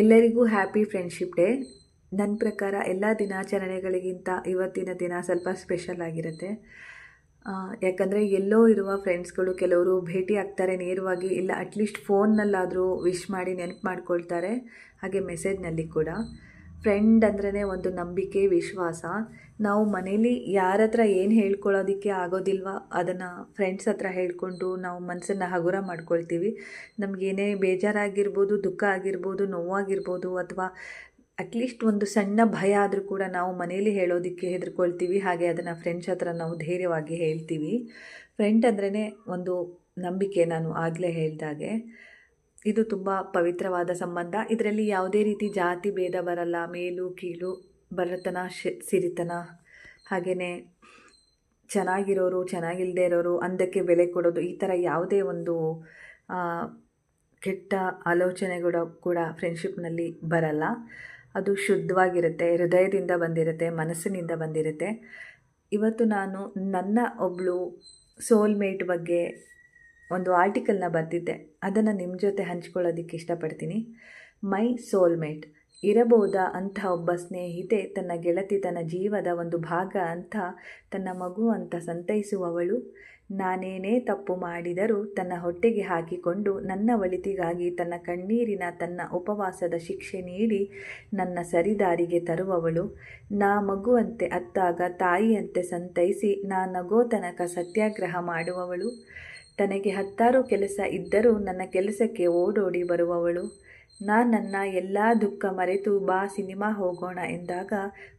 ಎಲ್ಲರಿಗೂ happy friendship day ನನ್ನ ಪ್ರಕಾರ ಎಲ್ಲ ದಿನಾಚರಣೆಗಳಿಗಿಂತ ಇವತ್ತಿನ ದಿನ ಸ್ವಲ್ಪ ಸ್ಪೆಷಲ್ ಆಗಿರುತ್ತೆ. ಯಾಕಂದರೆ ಎಲ್ಲೋ ಇರುವ ಫ್ರೆಂಡ್ಸ್ಗಳು ಕೆಲವರು ಭೇಟಿ ಆಗ್ತಾರೆ ನೇರವಾಗಿ, ಇಲ್ಲ ಅಟ್ಲೀಸ್ಟ್ ಫೋನ್ನಲ್ಲಾದರೂ ವಿಶ್ ಮಾಡಿ ನೆನಪು ಮಾಡ್ಕೊಳ್ತಾರೆ. ಹಾಗೆ ಮೆಸೇಜ್ನಲ್ಲಿ ಕೂಡ. ಫ್ರೆಂಡ್ ಅಂದ್ರೇ ಒಂದು ನಂಬಿಕೆ, ವಿಶ್ವಾಸ. ನಾವು ಮನೇಲಿ ಯಾರ ಹತ್ರ ಏನು ಹೇಳ್ಕೊಳ್ಳೋದಕ್ಕೆ ಆಗೋದಿಲ್ವ, ಅದನ್ನು ಫ್ರೆಂಡ್ಸ್ ಹತ್ರ ಹೇಳ್ಕೊಂಡು ನಾವು ಮನಸ್ಸನ್ನು ಹಗುರ ಮಾಡ್ಕೊಳ್ತೀವಿ. ನಮಗೇನೇ ಬೇಜಾರಾಗಿರ್ಬೋದು, ದುಃಖ ಆಗಿರ್ಬೋದು, ನೋವಾಗಿರ್ಬೋದು, ಅಥವಾ ಅಟ್ಲೀಸ್ಟ್ ಒಂದು ಸಣ್ಣ ಭಯ ಆದರೂ ಕೂಡ ನಾವು ಮನೇಲಿ ಹೇಳೋದಕ್ಕೆ ಹೆದರ್ಕೊಳ್ತೀವಿ. ಹಾಗೆ ಅದನ್ನು ಫ್ರೆಂಡ್ಸ್ ಹತ್ರ ನಾವು ಧೈರ್ಯವಾಗಿ ಹೇಳ್ತೀವಿ. ಫ್ರೆಂಡ್ ಅಂದ್ರೇ ಒಂದು ನಂಬಿಕೆ ನಾನು ಆಗಲೇ ಹೇಳ್ದಾಗೆ. ಇದು ತುಂಬ ಪವಿತ್ರವಾದ ಸಂಬಂಧ. ಇದರಲ್ಲಿ ಯಾವುದೇ ರೀತಿ ಜಾತಿ ಭೇದ ಬರಲ್ಲ. ಮೇಲು, ಕೀಳು ಬರತನ ಸಿರಿತನ. ಹಾಗೆಯೇ ಚೆನ್ನಾಗಿರೋರು ಚೆನ್ನಾಗಿಲ್ಲದೆ ಇರೋರು, ಅಂದಕ್ಕೆ ಬೆಲೆ ಕೊಡೋದು, ಈ ಥರ ಯಾವುದೇ ಒಂದು ಕೆಟ್ಟ ಆಲೋಚನೆಗಳು ಕೂಡ ಫ್ರೆಂಡ್ಶಿಪ್ನಲ್ಲಿ ಬರಲ್ಲ. ಅದು ಶುದ್ಧವಾಗಿರುತ್ತೆ, ಹೃದಯದಿಂದ ಬಂದಿರುತ್ತೆ, ಮನಸ್ಸಿನಿಂದ ಬಂದಿರುತ್ತೆ. ಇವತ್ತು ನಾನು ನನ್ನ ಒಬ್ಬಳು ಸೋಲ್ಮೇಟ್ ಬಗ್ಗೆ ಒಂದು ಆರ್ಟಿಕಲ್ನ ಬರೆದಿದ್ದೆ. ಅದನ್ನು ನಿಮ್ಮ ಜೊತೆ ಹಂಚ್ಕೊಳ್ಳೋದಕ್ಕೆ ಇಷ್ಟಪಡ್ತೀನಿ. ಮೈ ಸೋಲ್ಮೇಟ್ ಇರಬಹುದಾ ಅಂಥ ಒಬ್ಬ ಸ್ನೇಹಿತೆ ತನ್ನ ಗೆಳತಿ ತನ್ನ ಜೀವದ ಒಂದು ಭಾಗ ಅಂತ ತನ್ನ ಮಗು ಅಂತ ಸಂತೈಸುವವಳು. ನಾನೇನೇ ತಪ್ಪು ಮಾಡಿದರೂ ತನ್ನ ಹೊಟ್ಟೆಗೆ ಹಾಕಿಕೊಂಡು ನನ್ನ ಒಳಿತಿಗಾಗಿ ತನ್ನ ಕಣ್ಣೀರಿನ ತನ್ನ ಉಪವಾಸದ ಶಿಕ್ಷೆ ನೀಡಿ ನನ್ನ ಸರಿದಾರಿಗೆ ತರುವವಳು. ನಾ ಮಗುವಂತೆ ಅತ್ತಾಗ ತಾಯಿಯಂತೆ ಸಂತೈಸಿ ನಾ ನಗೋ ತನಕ ಸತ್ಯಾಗ್ರಹ ಮಾಡುವವಳು. ತನಗೆ ಹತ್ತಾರು ಕೆಲಸ ಇದ್ದರೂ ನನ್ನ ಕೆಲಸಕ್ಕೆ ಓಡೋಡಿ ಬರುವವಳು. ನನ್ನ ಎಲ್ಲ ದುಃಖ ಮರೆತು ಬಾ ಸಿನಿಮಾ ಹೋಗೋಣ ಎಂದಾಗ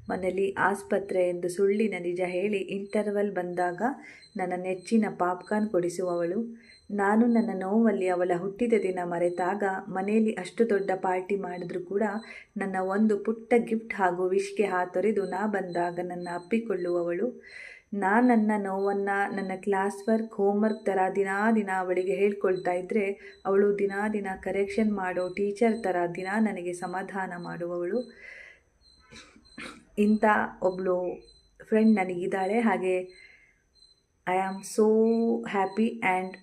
ಮನೆಯಲ್ಲಿ ಆಸ್ಪತ್ರೆ ಎಂದು ಸುಳ್ಳಿನ ನಿಜ ಹೇಳಿ ಇಂಟರ್ವಲ್ ಬಂದಾಗ ನನ್ನ ನೆಚ್ಚಿನ ಪಾಪ್ಕಾರ್ನ್ ಕೊಡಿಸುವವಳು. ನಾನು ನನ್ನ ನೋವಲ್ಲಿ ಅವಳ ಹುಟ್ಟಿದ ದಿನ ಮರೆತಾಗ ಮನೆಯಲ್ಲಿ ಅಷ್ಟು ದೊಡ್ಡ ಪಾರ್ಟಿ ಮಾಡಿದ್ರೂ ಕೂಡ ನನ್ನ ಒಂದು ಪುಟ್ಟ ಗಿಫ್ಟ್ ಹಾಗೂ ವಿಶ್ಗೆ ಹಾತೊರೆದು ನಾ ಬಂದಾಗ ನನ್ನ ಅಪ್ಪಿಕೊಳ್ಳುವವಳು. ನಾ ನನ್ನ ನೋವನ್ನು, ನನ್ನ ಕ್ಲಾಸ್ ವರ್ಕ್ ಹೋಮ್ವರ್ಕ್ ಥರ ದಿನಾ ದಿನ ಅವಳಿಗೆ ಹೇಳ್ಕೊಳ್ತಾ ಇದ್ದರೆ ಅವಳು ದಿನಾ ದಿನ ಕರೆಕ್ಷನ್ ಮಾಡೋ ಟೀಚರ್ ಥರ ದಿನ ನನಗೆ ಸಮಾಧಾನ ಮಾಡುವವಳು. ಇಂಥ ಒಬ್ಬಳು ಫ್ರೆಂಡ್ ನನಗಿದ್ದಾಳೆ. ಹಾಗೆ I am so happy and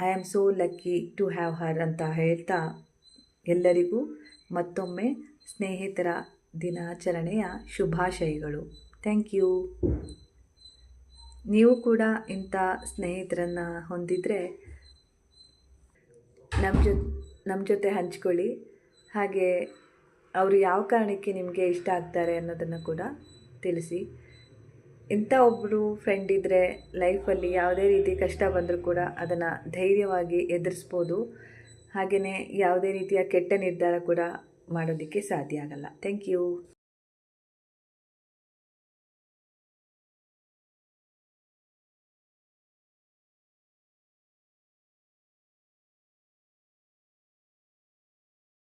I am so lucky to have her ಅಂತ ಹೇಳ್ತಾ ಎಲ್ಲರಿಗೂ ಮತ್ತೊಮ್ಮೆ ಸ್ನೇಹಿತರ ದಿನಾಚರಣೆಯ ಶುಭಾಶಯಗಳು. ಥ್ಯಾಂಕ್ ಯು ನೀವು ಕೂಡ ಇಂಥ ಸ್ನೇಹಿತರನ್ನು ಹೊಂದಿದರೆ ನಮ್ಮ ಜೊ ನಮ್ಮ ಜೊತೆ ಹಂಚ್ಕೊಳ್ಳಿ. ಹಾಗೆ ಅವರು ಯಾವ ಕಾರಣಕ್ಕೆ ನಿಮಗೆ ಇಷ್ಟ ಆಗ್ತಾರೆ ಅನ್ನೋದನ್ನು ಕೂಡ ತಿಳಿಸಿ. ಇಂಥ ಒಬ್ಬರು ಫ್ರೆಂಡ್ ಇದ್ದರೆ ಲೈಫಲ್ಲಿ ಯಾವುದೇ ರೀತಿ ಕಷ್ಟ ಬಂದರೂ ಕೂಡ ಅದನ್ನು ಧೈರ್ಯವಾಗಿ ಎದುರಿಸ್ಬೋದು. ಹಾಗೆಯೇ ಯಾವುದೇ ರೀತಿಯ ಕೆಟ್ಟ ನಿರ್ಧಾರ ಕೂಡ ಮಾಡೋದಕ್ಕೆ ಸಾಧ್ಯ ಆಗಲ್ಲ. Thank you